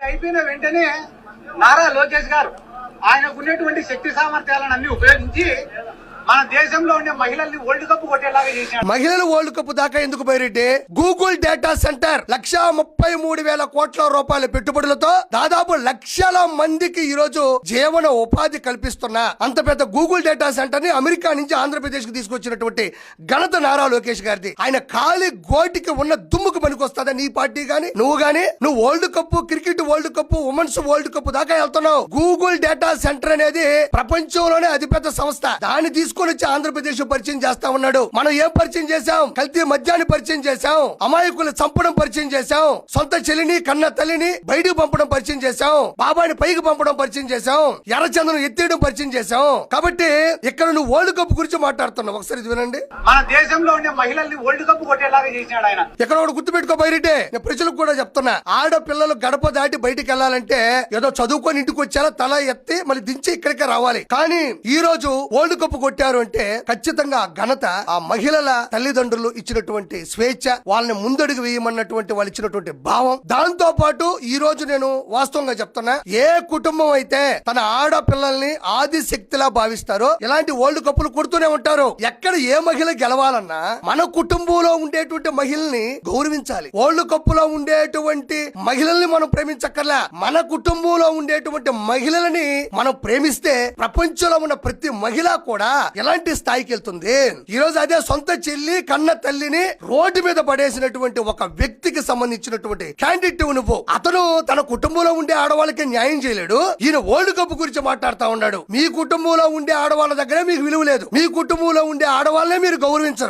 అయిపోయిన వెంటనే నారా లోకేష్ గారు ఆయనకు ఉన్నటువంటి శక్తి సామర్థ్యాలను అన్ని ఉపయోగించి మన దేశంలో ఉండే మహిళల్ని వరల్డ్ కప్ కొట్టేలాగా చేశారు మహిళల వరల్డ్ కప్ దాకా ఎందుకు పోయిరెడ్డి గూగుల్ డేటా సెంటర్ లక్ష ముప్పై మూడు వేల కోట్ల రూపాయల పెట్టుబడులతో దాదాపు లక్షల మందికి ఈ రోజు జీవన ఉపాధి కల్పిస్తున్న అంత పెద్ద గూగుల్ డేటా సెంటర్ని అమెరికా నుంచి ఆంధ్రప్రదేశ్కి తీసుకొచ్చినటువంటి ఘనత నారా లోకేష్ గారిది. ఆయన ఖాళీ గోటికి ఉన్న దుమ్ముకు పనికొస్తుందా నీ పార్టీ గాని? నువ్వు గాని? నువ్వు world cup cricket world cup women's world cup దాకా వెళ్తున్నావు. గూగుల్ డేటా సెంటర్ అనేది ప్రపంచంలోనే అతిపెద్ద సంస్థ. దాన్ని తీసుకొని వచ్చి ఆంధ్రప్రదేశ్ పరిచయం చేస్తా ఉన్నాడు. మనం ఏం పరిచయం చేశాం? కల్తీ మద్యాన్ని పరిచయం చేశాం. అమాయకులు చంపడం పరిచయం చేశాం. సొంత చెల్లిని కన్న తల్లిని బయటకు పంపడం పరిచయం చేశాం. బాబాని పైకి పంపడం పరిచయం చేశాం. ఎర్రచందనం ఎత్తేయడం పరిచయం చేశాం. కాబట్టి ఇక్కడ నువ్వు వరల్డ్ కప్ గురించి మాట్లాడుతున్నావు. ఒకసారి వినండి. మన దేశంలో ఉండే మహిళల్ని వరల్డ్ కప్ కొట్టేలాగా చేశాడు ఆయన. ఇక్కడ ఒకటి గుర్తుపెట్టుకో బయటే నేను ప్రజలకు కూడా చెప్తున్నా. ఆడపిల్లలు గడప దాటి బయటికి వెళ్ళాలంటే ఏదో చదువుకొని ఇంటికి వచ్చేలా తల ఎత్తి మళ్ళీ దించి ఇక్కడికే రావాలి. కానీ ఈ రోజు వరల్డ్ కప్ కొట్టారు. అంటే ఖచ్చితంగా ఘనత ఆ మహిళల తల్లిదండ్రులు ఇచ్చినటువంటి స్వేచ్ఛ వాళ్ళని ముందడుగు వేయమన్నటువంటి వాళ్ళు ఇచ్చినటువంటి భావం. దాంతో పాటు ఈ రోజు నేను వాస్తవంగా చెప్తున్నా ఏ కుటుంబం అయితే తన ఆడపిల్లల్ని ఆది శక్తిలా భావిస్తారో ఇలాంటి వరల్డ్ కప్పులు కొడుతూనే ఉంటారు. ఎక్కడ ఏ మహిళ గెలవాలన్నా మన కుటుంబంలో ఉండేటువంటి మహిళల్ని గౌరవించాలి. వరల్డ్ కప్పులో ఉండేటువంటి మహిళల్ని మనం ప్రేమించక్కర్లా. మన కుటుంబంలో ఉండేటువంటి మహిళలని మనం ప్రేమిస్తే ప్రపంచంలో ఉన్న ప్రతి మహిళ కూడా ఎలాంటి స్థాయికి వెళ్తుంది? ఈ రోజు అదే సొంత చెల్లి కన్న తల్లిని రోడ్డు మీద పడేసినటువంటి ఒక వ్యక్తికి సంబంధించినటువంటి క్యాండిడేట్ నువ్వు. అతను తన కుటుంబంలో ఉండే ఆడవాళ్ళకి న్యాయం చేయలేడు. ఈయన వరల్డ్ కప్ గురించి మాట్లాడుతా ఉన్నాడు. మీ కుటుంబంలో ఉండే ఆడవాళ్ళ దగ్గరే మీకు విలువ లేదు. మీ కుటుంబంలో ఉండే ఆడవాళ్ళనే మీరు గౌరవించరు.